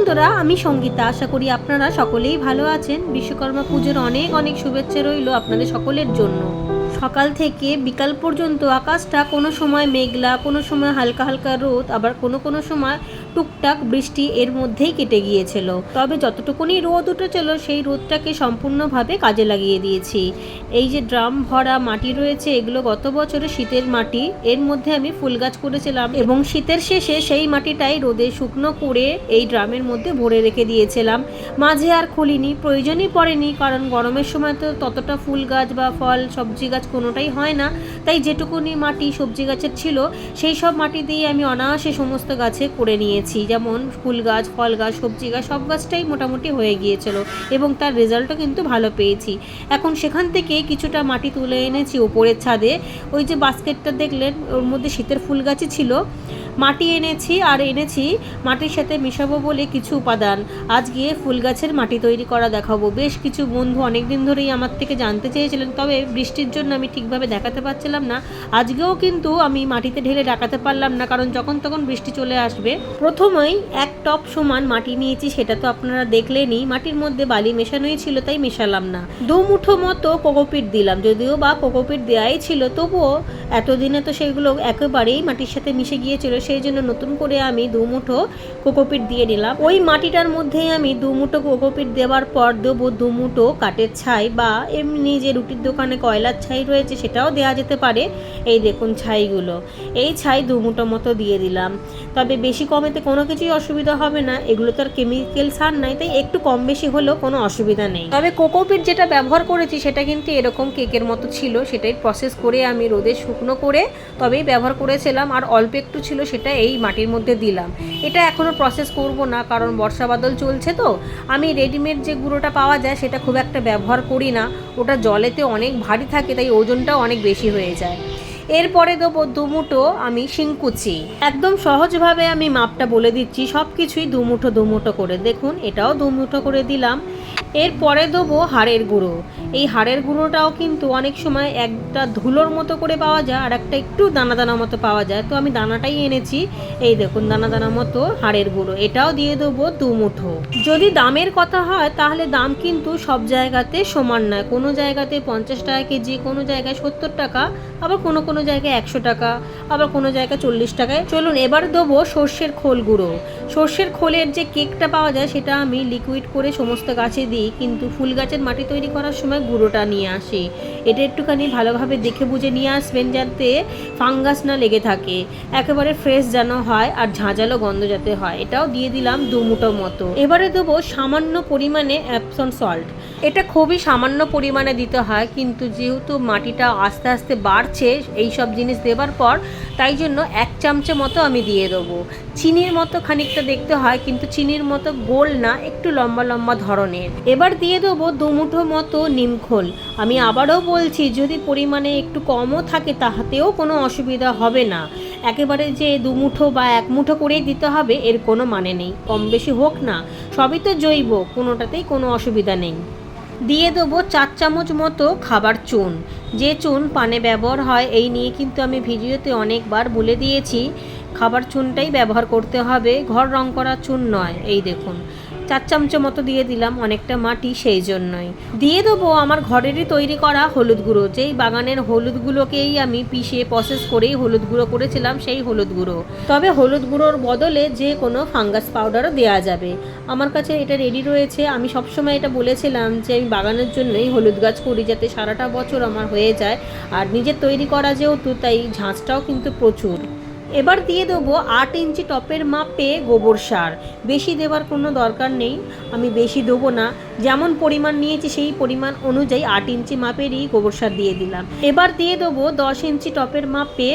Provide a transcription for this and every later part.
বন্ধুরা, আমি সঙ্গীতা। আশা করি আপনারা সকলেই ভালো আছেন। বিশ্বকর্মা পুজোর অনেক অনেক শুভেচ্ছা রইল আপনাদের সকলের জন্য। সকাল থেকে বিকাল পর্যন্ত আকাশটা কোনো সময় মেঘলা, কোনো সময় হালকা হালকা রোদ, আবার কোনো কোনো সময় টুকটাক বৃষ্টি এর মধ্যেই কেটে গিয়েছিল। তবে যতটুকুনি রোদ উঠেছিল, সেই রোদটাকে সম্পূর্ণভাবে কাজে লাগিয়ে দিয়েছি। এই যে ড্রাম ভরা মাটি রয়েছে, এগুলো গত বছরে শীতের মাটি, এর মধ্যে আমি ফুল গাছ করেছিলাম এবং শীতের শেষে সেই মাটিটাই রোদে শুকনো করে এই ড্রামের মধ্যে ভরে রেখে দিয়েছিলাম। মাঝে আর খুলিনি, প্রয়োজনই পড়েনি, কারণ গরমের সময় তো ততটা ফুল গাছ বা ফল, সবজি গাছ কোনোটাই হয় না। তাই যেটুকুনি মাটি সবজি গাছের ছিল, সেই সব মাটি দিয়ে আমি অনায়াসে সমস্ত গাছে করে নিয়েছি। যেমন ফুল গাছ, ফল গাছ, সবজি গাছ, সব গাছটাই মোটামুটি হয়ে গিয়েছিল এবং তার রেজাল্টও কিন্তু ভালো পেয়েছি। এখন সেখান থেকে কিছুটা মাটি তুলে এনেছি ওপরের ছাদে। ওই যে বাস্কেটটা দেখলেন, ওর মধ্যে শীতের ফুল গাছই ছিল। মাটি এনেছি আর এনেছি মাটির সাথে মেশাবো বলে কিছু উপাদান। আজ গিয়ে ফুল গাছের মাটি তৈরি করা দেখাবো। বেশ কিছু বন্ধু অনেক দিন ধরেই আমার থেকে জানতে চেয়েছিলেন, তবে বৃষ্টির জন্য আমি ঠিকভাবে দেখাতে পারছিলাম না। আজকেও কিন্তু আমি মাটিতে ঢেলে দেখাতে পারলাম না, কারণ যখন তখন বৃষ্টি চলে আসবে। প্রথমেই এক টপ সমান মাটি নিয়েছি, সেটা তো আপনারা দেখলেনই। মাটির মধ্যে বালি মেশানোই ছিল, তাই মেশালাম না। দু মুঠো মতো কোকোপিট দিলাম, যদিও বা কোকোপিট দেওয়াই ছিল, তবুও এতদিনে তো সেগুলো একেবারেই মাটির সাথে মিশে গিয়েছিল সেই জন্য নতুন করে আমি দু মুঠো কোকোপিট দিয়ে নিলাম। ওই মাটিটার মধ্যেই আমি দু মুঠো কোকোপিট দেওয়ার পর দেবো দু মুঠো কাঠের ছাই বা এমনি যে রুটির দোকানে কয়লার ছাই রয়েছে সেটাও দেওয়া যেতে পারে। এই দেখুন ছাইগুলো। এই ছাই দু মুঠো মতো দিয়ে দিলাম। তবে বেশি কমেতে কোনো কিছুই অসুবিধা হবে না। এগুলো তো আর কেমিক্যাল সার নাই, তাই একটু কম বেশি হলেও কোনো অসুবিধা নেই। তবে কোকোপিট যেটা ব্যবহার করেছি সেটা কিন্তু এরকম কেকের মতো ছিল। সেটাই প্রসেস করে আমি রোদে শুকনো করে তবেই ব্যবহার করেছিলাম। আর অল্প একটু ছিল সেটা এই মাটির মধ্যে দিলাম। এটা এখনও প্রসেস করব না, কারণ বর্ষা বাদল চলছে তো। আমি রেডিমেড যে গুঁড়োটা পাওয়া যায়, সেটা খুব একটা ব্যবহার করি না। ওটা জলেতে অনেক ভারী থাকে, তাই ওজনটাও অনেক বেশি হয়ে যায়। এরপরে দেবো দুমুঠো আমি শিংকুচি। একদম সহজভাবে আমি মাপটা বলে দিচ্ছি সব কিছুই দুমুঠো দুমুঠো করে। দেখুন, এটাও দুমুঠো করে দিলাম। এরপরে দেবো হাড়ের গুঁড়ো। এই হাড়ের গুঁড়োটাও কিন্তু অনেক সময় একটা ধুলোর মতো করে পাওয়া যায় আর একটা একটু দানা দানা মতো পাওয়া যায়। তো আমি দানাটাই এনেছি। এই দেখুন, দানা দানা মতো হাড়ের গুঁড়ো। এটাও দিয়ে দেবো দু মুঠো। যদি দামের কথা হয়, তাহলে দাম কিন্তু সব জায়গাতে সমান নয়। কোনো জায়গাতে পঞ্চাশ টাকা কেজি, কোনো জায়গায় সত্তর টাকা, আবার কোনো কোনো জায়গায় একশো টাকা, আবার কোনো জায়গায় চল্লিশ টাকায়। চলুন, এবার দেবো সর্ষের খোল গুঁড়ো। সর্ষের খোলের যে কেকটা পাওয়া যায়, সেটা আমি লিকুইড করে সমস্ত গাছে দিই। কিন্তু ফুল গাছের মাটি তৈরি করার সময় গুঁড়োটা নিয়ে আসি। এটা একটুখানি ভালোভাবে দেখে বুঝে নিয়ে আসবেন যাতে ফাঙ্গাস না লেগে থাকে। একেবারে ফ্রেশ যেন হয় আর ঝাঁঝালো গন্ধ যাতে হয়। এটাও দিয়ে দিলাম দু মুঠো মতো। এবারে দেবো সামান্য পরিমাণে অ্যাপসন সল্ট এটা খুবই সামান্য পরিমাণে দিতে হয়, কিন্তু যেহেতু মাটিটা আস্তে আস্তে বাড়ছে এই সব জিনিস দেবার পর, তাই জন্য এক চামচে মতো আমি দিয়ে দেবো। চিনির মতো খানিকটা দেখতে হয়, কিন্তু চিনির মতো গোল না, একটু লম্বা লম্বা ধরনের। এবার দিয়ে দেবো দুমুঠো মতো নিমখোল আমি আবারও বলছি, যদি পরিমাণে একটু কমও থাকে তাহাতেও কোনো অসুবিধা হবে না। একেবারে যে দুমুঠো বা এক মুঠো করেই দিতে হবে, এর কোনো মানে নেই। কম বেশি হোক না, সবই তো জৈব, কোনোটাতেই কোনো অসুবিধা নেই। দিয়ে দেবো চার চামচ মতো খাবার চুন। যে চুন পানে ব্যবহার হয়, এই নিয়ে কিন্তু আমি ভিডিওতে অনেকবার বলে দিয়েছি। খাবার চুনটাই ব্যবহার করতে হবে। ঘর রং করা চুন নয়, এই দেখুন। চার চামচ মতো দিয়ে দিলাম অনেকটা মাটি সেই জন্যই। দিয়ে দেবো আমার ঘরেরই তৈরি করা হলুদ গুঁড়ো। যেই বাগানের হলুদ গুঁড়োকেই আমি পিষে প্রসেস করেই হলুদ গুঁড়ো করেছিলাম সেই হলুদ গুঁড়ো। তবে হলুদ গুঁড়োর বদলে যে কোনো ফাঙ্গাস পাউডারও দেওয়া যাবে। আমার কাছে এটা রেডি রয়েছে। আমি সবসময় এটা বলেছিলাম যে আমি বাগানের জন্যই হলুদ গাছ করি যাতে সারাটা বছর আমার হয়ে যায়। আর নিজের তৈরি করা যেহেতু, তাই ঝাঁঝটাও কিন্তু প্রচুর। এবার দিয়ে দেবো আট ইঞ্চি টপের মাপে গোবর সার। বেশি দেওয়ার কোনো দরকার নেই, আমি বেশি দেবো না। যেমন পরিমাণ নিয়েছি সেই পরিমাণ অনুযায়ী আট ইঞ্চি মাপেরই গোবর সার দিয়ে দিলাম। এবার দিয়ে দেবো দশ ইঞ্চি টপের মাপে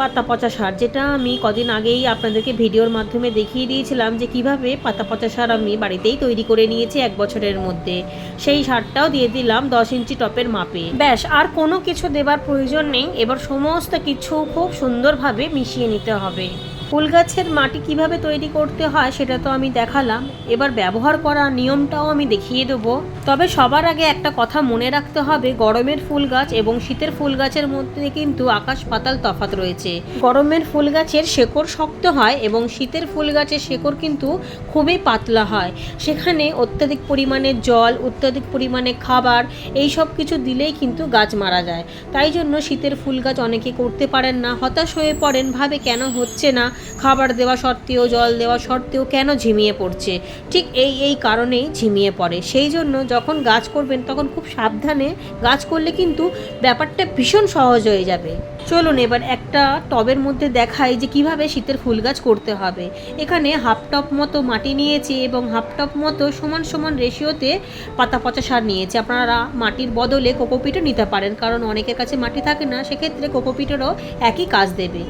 পাতা পচা সার, যেটা আমি কদিন আগেই আপনাদেরকে ভিডিওর মাধ্যমে দেখিয়ে দিয়েছিলাম যে কীভাবে পাতা পচা সার আমি বাড়িতেই তৈরি করে নিয়েছি এক বছরের মধ্যে। সেই সারটাও দিয়ে দিলাম দশ ইঞ্চি টপের মাপে। ব্যাস, আর কোনো কিছু দেবার প্রয়োজন নেই। এবার সমস্ত কিছু খুব সুন্দরভাবে মিশিয়ে নিতে হবে। ফুল গাছের মাটি কীভাবে তৈরি করতে হয় সেটা তো আমি দেখালাম। এবার ব্যবহার করা নিয়মটাও আমি দেখিয়ে দেবো। তবে সবার আগে একটা কথা মনে রাখতে হবে, গরমের ফুল গাছ এবং শীতের ফুল গাছের মধ্যে কিন্তু আকাশ পাতাল তফাত রয়েছে। গরমের ফুল গাছের শেকড় শক্ত হয় এবং শীতের ফুল গাছের শেকড় কিন্তু খুবই পাতলা হয়। সেখানে অত্যাধিক পরিমাণে জল, অত্যাধিক পরিমাণে খাবার এই সব কিছু দিলেই কিন্তু গাছ মারা যায়। তাই জন্য শীতের ফুল গাছ অনেকে করতে পারেন না, হতাশ হয়ে পড়েন, ভাবে কেন হচ্ছে না? খাবার দেওয়া সত্ত্বেও, জল দেওয়া সত্ত্বেও কেন ঝিমিয়ে পড়ছে? ঠিক এই এই কারণেই ঝিমিয়ে পড়ে। সেই জন্য যখন গাছ করবেন, তখন খুব সাবধানে গাছ করলে কিন্তু ব্যাপারটা ভীষণ সহজ হয়ে যাবে। চলুন এবার একটা টবের মধ্যে দেখাই যে কীভাবে শীতের ফুল গাছ করতে হবে। এখানে হাফ টপ মতো মাটি নিয়েছি এবং হাফ টপ মতো সমান সমান রেশিওতে পাতা পচা সার নিয়েছি। আপনারা মাটির বদলে কোকোপিটও নিতে পারেন, কারণ অনেকের কাছে মাটি থাকে না, সেক্ষেত্রে কোকোপিটেরও একই কাজ দেবে।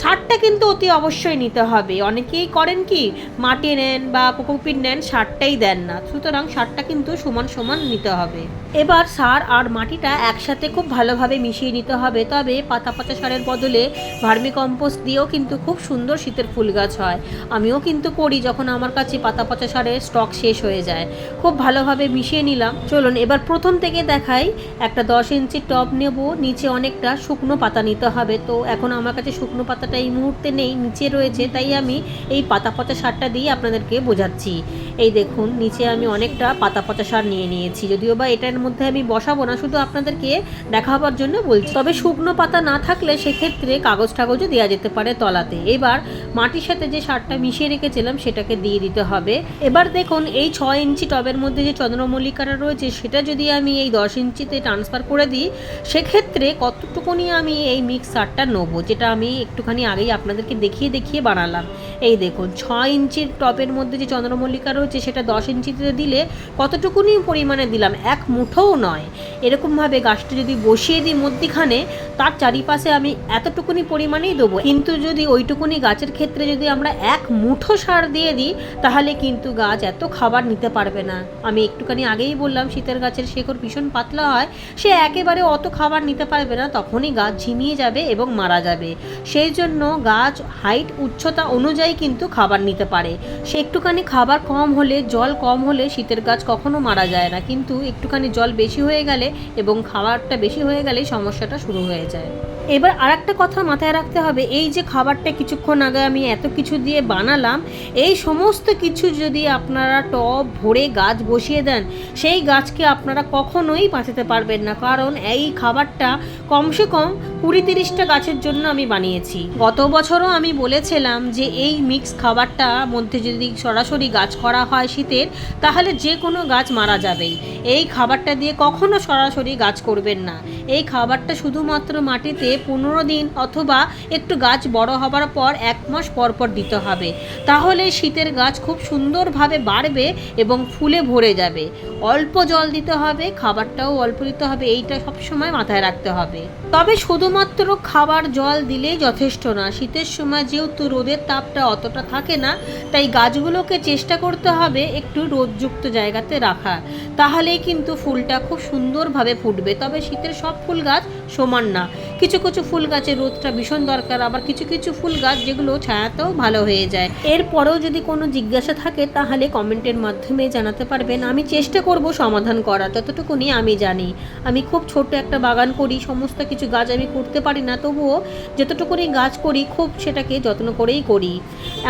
সারটা কিন্তু অতি অবশ্যই নিতে হবে। অনেকেই করেন কি, মাটি নেন বা কোকোপিট নেন, সারটাই দেন না। সুতরাং সারটা কিন্তু সমান সমান নিতে হবে। এবার সার আর মাটিটা একসাথে খুব ভালোভাবে মিশিয়ে নিতে হবে। তবে পাতা পাতা সারের বদলে ভার্মি কম্পোস্ট দিয়েও কিন্তু খুব সুন্দর শীতের ফুল গাছ হয়। আমিও কিন্তু করি যখন আমার কাছে পাতা পচা সারের স্টক শেষ হয়ে যায়। খুব ভালোভাবে মিশিয়ে নিলাম। চলুন এবার প্রথম থেকে দেখাই। একটা দশ ইঞ্চি টব নেব। নিচে অনেকটা শুকনো পাতা নিতে হবে। তো এখন আমার কাছে শুকনো পাতাটা এই মুহূর্তে নেই, নিচে রয়েছে, তাই আমি এই পাতা পচা সারটা দিয়ে আপনাদেরকে বোঝাচ্ছি। এই দেখুন, নিচে আমি অনেকটা পাতা পচা সার নিয়ে নিয়েছি। যদিও বা এটার মধ্যে আমি বসাবো না, শুধু আপনাদেরকে দেখাবার জন্য বলছি। তবে শুকনো পাতা না থাকলে সেক্ষেত্রে কাগজ টাগজও দেওয়া যেতে পারে তলাতে। এবার মাটির সাথে যে সারটা মিশিয়ে রেখেছিলাম, সেটাকে দিয়ে দিতে হবে। এবার দেখুন, এই ছ ইঞ্চি টবের মধ্যে যে চন্দ্রমল্লিকাটা রয়েছে, সেটা যদি আমি এই দশ ইঞ্চিতে ট্রান্সফার করে দিই, সেক্ষেত্রে কতটুকুনি আমি এই মিক্স সারটা নেব, যেটা আমি একটুখানি আগেই আপনাদেরকে দেখিয়ে দেখিয়ে বানালাম। এই দেখুন, ছ ইঞ্চির টবের মধ্যে যে চন্দ্রমল্লিকা রয়েছে সেটা দশ ইঞ্চিতে দিলে কতটুকুনি পরিমাণে দিলাম? এক মুঠোও নয়। এরকমভাবে গাছটা যদি বসিয়ে দিই মধ্যিখানে, তার চারিপাশে আমি এতটুকুনি পরিমাণেই দেবো। কিন্তু যদি ওইটুকুনি গাছের ক্ষেত্রে যদি আমরা এক মুঠো সার দিয়ে দিই, তাহলে কিন্তু গাছ এত খাবার নিতে পারবে না। আমি একটুখানি আগেই বললাম, শীতের গাছের শেকড় ভীষণ পাতলা হয়। সে একেবারে অত খাবার নিতে পারবে না, তখনই গাছ ঝিমিয়ে যাবে এবং মারা যাবে। সেই জন্য গাছ হাইট, উচ্চতা অনুযায়ী কিন্তু খাবার নিতে পারে। সে একটুখানি খাবার কম হলে, জল কম হলে শীতের গাছ কখনো মারা যায় না। কিন্তু একটুখানি জল বেশি হয়ে গেলে এবং খাবারটা বেশি হয়ে গেলে সমস্যাটা শুরু হয়ে যায়। এবার আর একটা কথা মাথায় রাখতে হবে, এই যে খাবারটা কিছুক্ষণ আগে আমি এত কিছু দিয়ে বানালাম, এই সমস্ত কিছু যদি আপনারা টব ভরে গাছ বসিয়ে দেন, সেই গাছকে আপনারা কখনোই বাঁচাতে পারবেন না। কারণ এই খাবারটা কমসে কম কুড়ি তিরিশটা গাছের জন্য আমি বানিয়েছি। গত বছরও আমি বলেছিলাম যে এই মিক্স খাবারটা মধ্যে যদি সরাসরি গাছ করা হয় শীতের, তাহলে যে কোনো গাছ মারা যাবেই। এই খাবারটা দিয়ে কখনো সরাসরি গাছ করবেন না। এই খাবারটা শুধুমাত্র মাটিতে পনেরো দিন অথবা একটু গাছ বড় হবার পর এক মাস পর পর দিতে হবে। তাহলে শীতের গাছ খুব সুন্দরভাবে বাড়বে এবং ফুলে ভরে যাবে। অল্প জল দিতে হবে, খাবারটাও অল্প দিতে হবে, এইটা সবসময় মাথায় রাখতে হবে। তবে শুধুমাত্র খাবার জল দিলেই যথেষ্ট না। শীতের সময় যেহেতু রোদের তাপটা অতটা থাকে না, তাই গাছগুলোকে চেষ্টা করতে হবে একটু রোদযুক্ত জায়গাতে রাখা। তাহলেই কিন্তু ফুলটা খুব সুন্দরভাবে ফুটবে। তবে শীতের সব ফুল গাছ সমান না। কিছু কিছু ফুল গাছের রোদটা ভীষণ দরকার, আবার কিছু কিছু ফুল গাছ যেগুলো ছায়াতেও ভালো হয়ে যায়। এরপরেও যদি কোনো জিজ্ঞাসা থাকে, তাহলে কমেন্টের মাধ্যমে জানাতে পারবেন। আমি চেষ্টা করব সমাধান করা ততটুকুনি আমি জানি। আমি খুব ছোট একটা বাগান করি, সমস্ত কিছু গাছ আমি করতে পারি না, তবুও যতটুকুনি গাছ করি, খুব সেটাকে যত্ন করেই করি।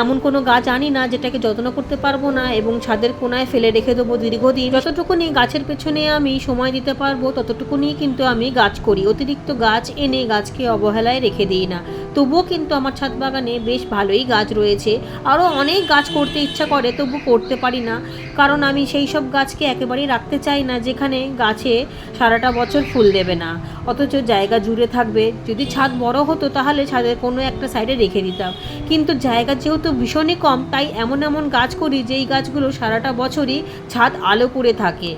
এমন কোনো গাছ আনি না, যেটাকে যত্ন করতে পারব না এবং ছাদের কোনায় ফেলে রেখে দেবো দীর্ঘদিন। যতটুকুনি গাছের পেছনে আমি সময় দিতে পারব ততটুকুনি কিন্তু আমি গাছ করি। অতিরিক্ত গাছ এনে গাছকে অবহেলায় রেখে দিই না। তবুও কিন্তু আমার ছাদ বাগানে বেশ ভালোই গাছ রয়েছে। আরও অনেক গাছ করতে ইচ্ছা করে, তবু করতে পারি না। কারণ আমি সেই সব গাছকে একেবারেই রাখতে চাই না, যেখানে গাছে সারাটা বছর ফুল দেবে না। অথচ জায়গা জুড়ে থাকবে। যদি ছাদ বড় হতো তাহলে ছাদের কোনো একটা সাইডে রেখে দিতাম। কিন্তু জায়গা যেহেতু ভীষণই কম, তাই এমন এমন গাছ করি, যেই গাছগুলো সারাটা বছরই ছাদ আলো করে থাকে।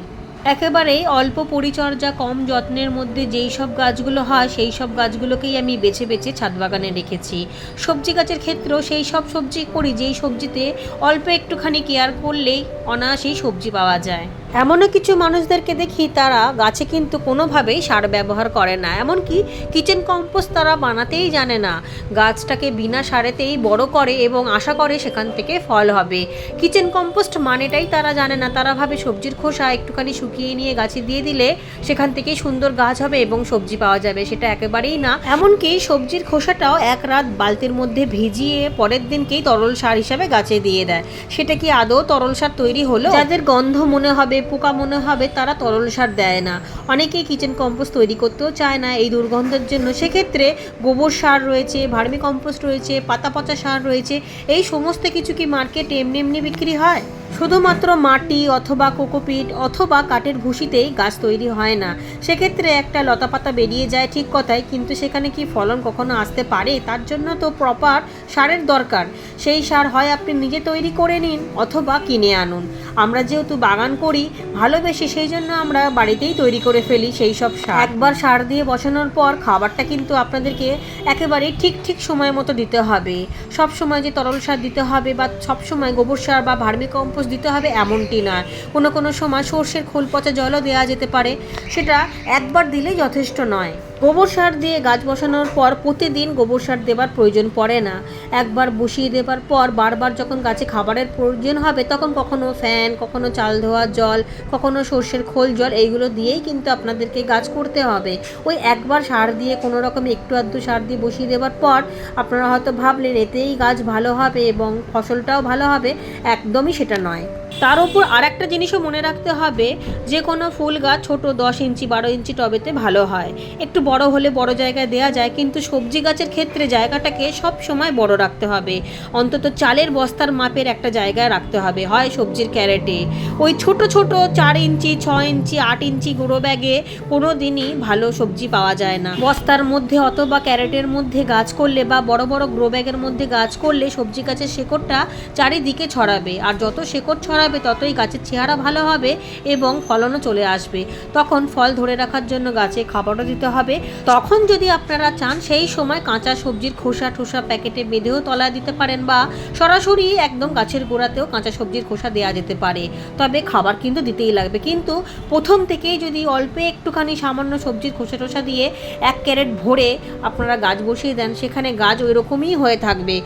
একেবারেই অল্প পরিচর্যা, কম যত্নের মধ্যে যেই সব গাছগুলো হয়, সেই সব গাছগুলোকেই আমি বেছে বেছে ছাদ বাগানে রেখেছি। সবজি গাছের ক্ষেত্রেও সেই সব সবজি করি, যেই সবজিতে অল্প একটুখানি কেয়ার করলেই অনায়াসেই সবজি পাওয়া যায়। এমনও কিছু মানুষদেরকে দেখি তারা গাছে কিন্তু কোনোভাবেই সার ব্যবহার করে না। এমনকি কিচেন কম্পোস্ট তারা বানাতেই জানে না। গাছটাকে বিনা সারেতেই বড় করে এবং আশা করে সেখান থেকে ফল হবে। কিচেন কম্পোস্ট মানেটাই তারা জানে না। তারা ভাবে সবজির খোসা একটুখানি শুকিয়ে নিয়ে গাছে দিয়ে দিলে সেখান থেকেই সুন্দর গাছ হবে এবং সবজি পাওয়া যাবে, সেটা একেবারেই না। এমনকি সবজির খোসাটাও এক রাত বালতির মধ্যে ভিজিয়ে পরের দিনকেই তরল সার হিসাবে গাছে দিয়ে দেয়। সেটা কি আদৌ তরল সার তৈরি হলো? যাদের গন্ধ মনে হবে পোকা মনে হবে, তারা তরল সার দেয় না। অনেকেই কিচেন কম্পোস্ট তৈরি করতেও চায় না এই দুর্গন্ধের জন্য। সেক্ষেত্রে গোবর সার রয়েছে ভার্মি কম্পোস্ট রয়েছে পাতা পচা সার রয়েছে, এই সমস্ত কিছু কি মার্কেটে এমনি এমনি বিক্রি হয়? শুধুমাত্র মাটি অথবা কোকোপিট অথবা কাঠের ভুসিতেই গাছ তৈরি হয় না। সেক্ষেত্রে একটা লতাপাতা বেরিয়ে যায় ঠিক কথাই, কিন্তু সেখানে কি ফলন কখনো আসতে পারে? তার জন্য তো প্রপার সারের দরকার। সেই সার হয় আপনি নিজে তৈরি করে নিন অথবা কিনে আনুন। আমরা যেহেতু বাগান করি, ভালোবেসে সেই জন্য আমরা বাড়িতেই তৈরি করে ফেলি সেই সব সার। একবার সার দিয়ে বসানোর পর খাবারটা কিন্তু আপনাদেরকে একেবারে ঠিক ঠিক সময় মতো দিতে হবে। সব সময় যে তরল সার দিতে হবে বা সব সময় গোবর সার বা ভার্মি কম্পোস্ট দিতে হবে এমনটি নয়। কোনো কোনো সময় সর্ষের খোল পচা জলও দেওয়া যেতে পারে। সেটা একবার দিলেই যথেষ্ট নয়। গোবর সার দিয়ে গাছ বসানোর পর প্রতিদিন গোবর সার দেবার প্রয়োজন পড়ে না। একবার বসিয়ে দেবার পর বারবার যখন গাছে খাবারের প্রয়োজন হবে, তখন কখনো ফ্যান, কখনো চাল ধোয়া জল, কখনো সর্ষের খোল জল, এইগুলো দিয়েই কিন্তু আপনাদেরকে গাছ করতে হবে। ওই একবার সার দিয়ে, কোনো রকম একটু আধটু সার দিয়ে বসিয়ে দেবার পর আপনারা হয়তো ভাবলেন, এতেই গাছ ভালো হবে এবং ফসলটাও ভালো হবে। একদমই সেটা নয়। তার উপর আর একটা জিনিসও মনে রাখতে হবে, যে কোনো ফুল গাছ ছোটো দশ ইঞ্চি, বারো ইঞ্চি টবেতে ভালো হয়। একটু বড় হলে বড় জায়গায় দেওয়া যায়, কিন্তু সবজি গাছের ক্ষেত্রে জায়গাটাকে সব সময় বড় রাখতে হবে। অন্তত চালের বস্তার মাপের একটা জায়গায় রাখতে হবে, হয় সবজির ক্যারেটে। ওই ছোট ছোট চার ইঞ্চি ছ ইঞ্চি, আট ইঞ্চি গুঁড়ো ব্যাগে কোনো দিনই ভালো সবজি পাওয়া যায় না। বস্তার মধ্যে অথবা ক্যারেটের মধ্যে গাছ করলে বা বড় বড় গ্রো ব্যাগের মধ্যে গাছ করলে সবজি গাছের শেকড়টা চারিদিকে ছড়াবে। আর যত শেকড় ছড়াবে ততই গাছের চেহারা ভালো হবে এবং ফলনও চলে আসবে। তখন ফল ধরে রাখার জন্য গাছে খাবারও দিতে হবে। তখন যদি আপনারা চান, সেই সময় কাঁচা সবজির খোসা ঠোসা প্যাকেটে বেঁধেও তলায় দিতে পারেন বা সরাসরি একদম গাছের গোড়াতেও কাঁচা সবজির খোসা দেওয়া যেতে পারে। তবে খাবার কিন্তু দিতেই লাগবে। কিন্তু প্রথম থেকেই যদি অল্প একটুখানি সামান্য সবজির খোসা টোসা দিয়ে এক ক্যারেট ভরে আপনারা গাছ বসিয়ে দেন, সেখানে গাছ ওই রকমই হয়ে থাকবে।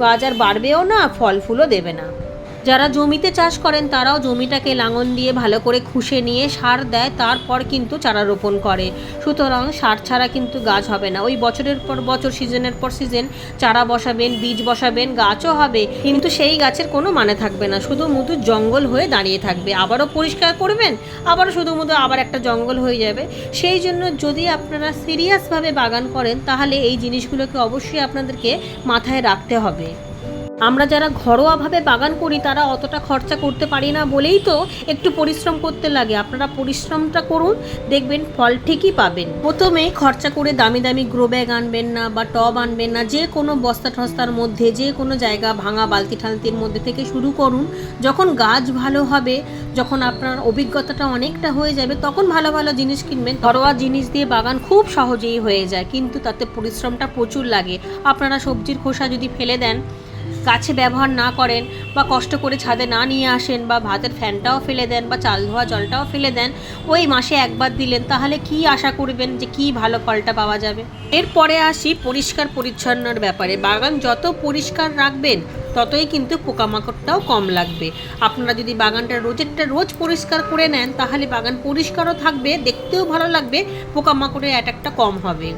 গাছ আর বাড়বেও না, ফল ফুলও দেবে না। যারা জমিতে চাষ করেন তারাও জমিটাকে লাঙল দিয়ে ভালো করে খুশে নিয়ে সার দেয়, তারপর কিন্তু চারা রোপণ করে। সুতরাং সার ছাড়া কিন্তু গাছ হবে না। ওই বছরের পর বছর, সিজনের পর সিজন, চারা বসাবেন, বীজ বসাবেন, গাছও হবে। কিন্তু সেই গাছের কোনো মানে থাকবে না। শুধু মুধু জঙ্গল হয়ে দাঁড়িয়ে থাকবে। আবারও পরিষ্কার করবেন, আবারও শুধু মুধু, আবার একটা জঙ্গল হয়ে যাবে। সেই জন্য যদি আপনারা সিরিয়াসভাবে বাগান করেন, তাহলে এই জিনিসগুলোকে অবশ্যই আপনাদেরকে মাথায় রাখতে হবে। আমরা যারা ঘরোয়াভাবে বাগান করি, তারা অতটা খরচা করতে পারি না বলেই তো একটু পরিশ্রম করতে লাগে। আপনারা পরিশ্রমটা করুন, দেখবেন ফল ঠিকই পাবেন। প্রথমে খরচা করে দামি দামি গ্রো ব্যাগ আনবেন না বা টব আনবেন না, যে কোনো বস্তা টস্তার মধ্যে, যে কোনো জায়গা ভাঙা বালতি ঠালতির মধ্যে থেকে শুরু করুন। যখন গাছ ভালো হবে, যখন আপনার অভিজ্ঞতাটা অনেকটা হয়ে যাবে, তখন ভালো ভালো জিনিস কিনবেন। ঘরোয়া জিনিস দিয়ে বাগান খুব সহজেই হয়ে যায়, কিন্তু তাতে পরিশ্রমটা প্রচুর লাগে। আপনারা সবজির খোসা যদি ফেলে দেন গাছে ব্যবহার না করেন বা কষ্ট করে ছাদে না নিয়ে আসেন বা ভাতের ফ্যানটাও ফেলে দেন বা চাল ধোয়া জলটাও ফেলে দেন, ওই মাসে একবার দিলেন, তাহলে কি আশা করবেন যে কি ভালো ফলটা পাওয়া যাবে? এরপরে আসি পরিষ্কার পরিচ্ছন্নর ব্যাপারে। বাগান যত পরিষ্কার রাখবেন, ততই কিন্তু পোকামাকড়টাও কম লাগবে। আপনারা যদি বাগানটা রোজেরটা রোজ পরিষ্কার করে নেন, তাহলে বাগান পরিষ্কারও থাকবে, দেখতেও ভালো লাগবে, পোকামাকড়ের অ্যাটাকটা কম হবে।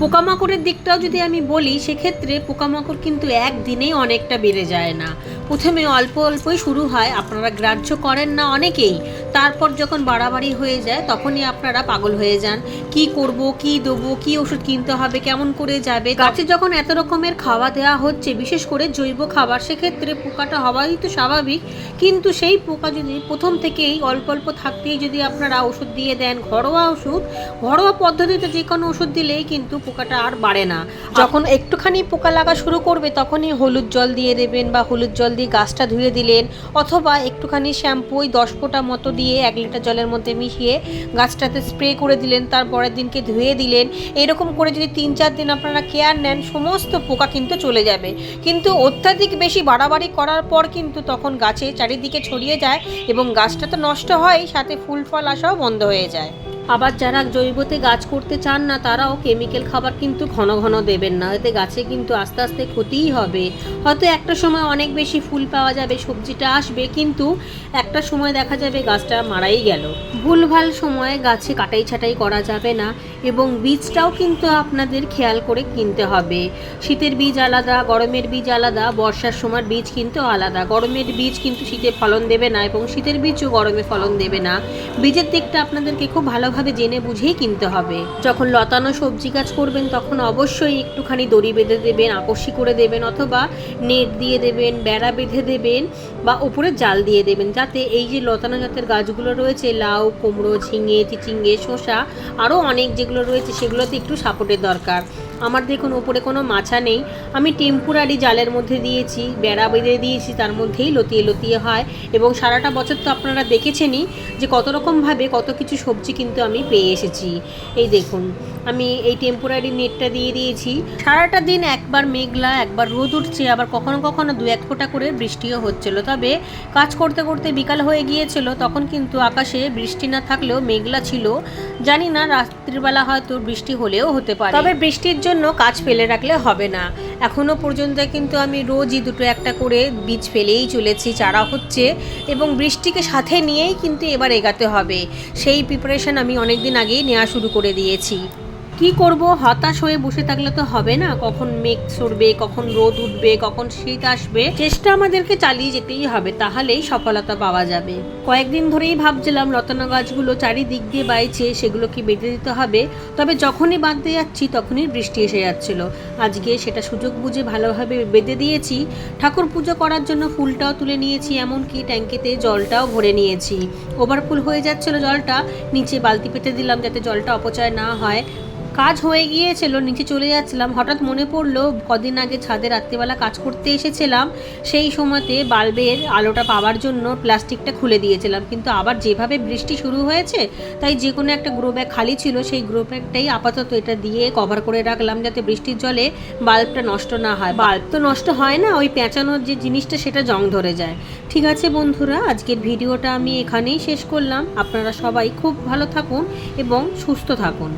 পোকামাকড়ের দিকটাও যদি আমি বলি সেক্ষেত্রে পোকামাকড় কিন্তু একদিনেই অনেকটা বেড়ে যায় না। প্রথমে অল্প অল্পই শুরু হয়, আপনারা গ্রাহ্য করেন না অনেকেই। তারপর যখন বাড়াবাড়ি হয়ে যায়, তখনই আপনারা পাগল হয়ে যান। কি করব, কি দেবো, কি ওষুধ কিনতে হবে, কেমন করে যাবে? গাছে যখন এত রকমের খাওয়া দেওয়া হচ্ছে, বিশেষ করে জৈব খাবার, সেক্ষেত্রে পোকাটা হওয়াই তো স্বাভাবিক। কিন্তু সেই পোকা যদি প্রথম থেকেই অল্প অল্প থাকতেই যদি আপনারা ওষুধ দিয়ে দেন, ঘরোয়া ওষুধ, ঘরোয়া পদ্ধতিতে যে কোনো ওষুধ দিলেই কিন্তু পোকাটা আর বাড়ে না। যখন একটুখানি পোকা লাগা শুরু করবে, তখনই হলুদ জল দিয়ে দেবেন বা হলুদ জল দিয়ে গাছটা ধুয়ে দিলেন, অথবা একটুখানি শ্যাম্পু ওই দশ ফোঁটা মতো দিয়ে এক লিটার জলের মধ্যে মিশিয়ে গাছটাতে স্প্রে করে দিলেন, তার পরের দিনকে ধুয়ে দিলেন, এরকম করে যদি তিন চার দিন আপনারা কেয়ার নেন, সমস্ত পোকা কিন্তু চলে যাবে। কিন্তু অত্যাধিক বেশি বাড়াবাড়ি করার পর কিন্তু তখন গাছে চারিদিকে ছড়িয়ে যায় এবং গাছটা তো নষ্ট হয়, সাথে ফুল ফল আসাও বন্ধ হয়ে যায়। আবার যারা জৈবতে গাছ করতে চান না, তারাও কেমিক্যাল খাবার কিন্তু ঘন ঘন দেবেন না। এতে গাছে কিন্তু আস্তে আস্তে ক্ষতিই হবে। হয়তো একটা সময় অনেক বেশি ফুল পাওয়া যাবে, সবজিটা আসবে, কিন্তু একটা সময় দেখা যাবে গাছটা মারাই গেল। ভুলভাল সময়ে গাছে কাটাই ছাটাই করা যাবে না এবং বীজটাও কিন্তু আপনাদের খেয়াল করে কিনতে হবে। শীতের বীজ আলাদা, গরমের বীজ আলাদা, বর্ষার সময় বীজ কিন্তু আলাদা। গরমের বীজ কিন্তু শীতে ফলন দেবে না এবং শীতের বীজও গরমে ফলন দেবে না। বীজের দিকটা আপনাদেরকে খুব ভালোভাবে জেনে বুঝেই কিনতে হবে। যখন লতানো সবজি গাছ করবেন, তখন অবশ্যই একটুখানি দড়ি বেঁধে দেবেন আকর্ষি করে দেবেন অথবা নেট দিয়ে দেবেন, বেড়া বেঁধে দেবেন বা উপরে জাল দিয়ে দেবেন যাতে এই যে লতানো জাতের গাছগুলো রয়েছে, লাউ, কুমড়ো, ঝিঙে, চিচিঙ্গে, শসা আরও অনেক যেগুলো রয়েছে সেগুলোতে একটু সাপোর্টের দরকার। আমার দেখুন, ওপরে কোনো মাছা নেই। আমি টেম্পোরারি জালের মধ্যে দিয়েছি, বেড়া বেঁধে দিয়েছি, তার মধ্যেই লতিয়ে লতিয়ে হয়। এবং সারাটা বছর তো আপনারা দেখেছেনই যে কত রকমভাবে কত কিছু সবজি কিন্তু আমি পেয়ে এসেছি। এই দেখুন, আমি এই টেম্পোরারি নেটটা দিয়ে দিয়েছি। সারাটা দিন একবার মেঘলা, একবার রোদ উঠছে, আবার কখনো কখনো দু এক ফোঁটা করে বৃষ্টিও হচ্ছিল। তবে কাজ করতে করতে বিকাল হয়ে গিয়েছিল, তখন কিন্তু আকাশে বৃষ্টি না থাকলেও মেঘলা ছিল। জানি না, রাত্রিবেলা হয়তো বৃষ্টি হলেও হতে পারে। তবে বৃষ্টির জন্য কাজ ফেলে রাখলে হবে না। এখনও পর্যন্ত কিন্তু আমি রোজই দুটো একটা করে বীজ ফেলেই চলেছি, চারা হচ্ছে এবং বৃষ্টিকে সাথে নিয়েই কিন্তু এবার এগাতে হবে। সেই প্রিপারেশান আমি অনেক দিন আগেই নেওয়া শুরু করে দিয়েছি। কি করব? হতাশ হয়ে বসে থাকলে তো হবে না। কখন মেঘ সরবে কখন রোদ উঠবে, কখন শীত আসবে। চেষ্টা আমাদেরকে চালিয়ে যেতেই হবে, তাহলেই সফলতা পাওয়া যাবে। কয়েকদিন ধরেই ভাবছিলাম লতানো গাছগুলো চারিদিক দিয়ে বাইছে, সেগুলো কি বেঁধে দিতে হবে? তবে যখনই বাঁধতে যাচ্ছি, তখনই বৃষ্টি এসে যাচ্ছিল। আজকে সেটা সুযোগ বুঝে ভালোভাবে বেঁধে দিয়েছি। ঠাকুর পুজো করার জন্য ফুলটাও তুলে নিয়েছি, এমনকি ট্যাঙ্কিতে জলটাও ভরে নিয়েছি। ওভারফুল হয়ে যাচ্ছিল জলটা, নিচে বালতি পেতে দিলাম যাতে জলটা অপচয় না হয়। কাজ হয়ে গিয়েছিল, নিচে চলে যাচ্ছিলাম। হঠাৎ মনে পড়ল, কদিন আগে ছাদে রাত্রিবেলা কাজ করতে এসেছিলাম, সেই সময়তে বাল্বের আলোটা পাওয়ার জন্য প্লাস্টিকটা খুলে দিয়েছিলাম। কিন্তু আবার যেভাবে বৃষ্টি শুরু হয়েছে, তাই যে কোনো একটা গ্রো ব্যাগ খালি ছিল, সেই গ্রো ব্যাগটাই আপাতত এটা দিয়ে কভার করে রাখলাম যাতে বৃষ্টির জলে বাল্বটা নষ্ট না হয়। বাল্ব তো নষ্ট হয় না, ওই পেঁচানোর যে জিনিসটা সেটা জং ধরে যায়। ঠিক আছে বন্ধুরা, আজকের ভিডিওটা আমি এখানেই শেষ করলাম। আপনারা সবাই খুব ভালো থাকুন এবং সুস্থ থাকুন।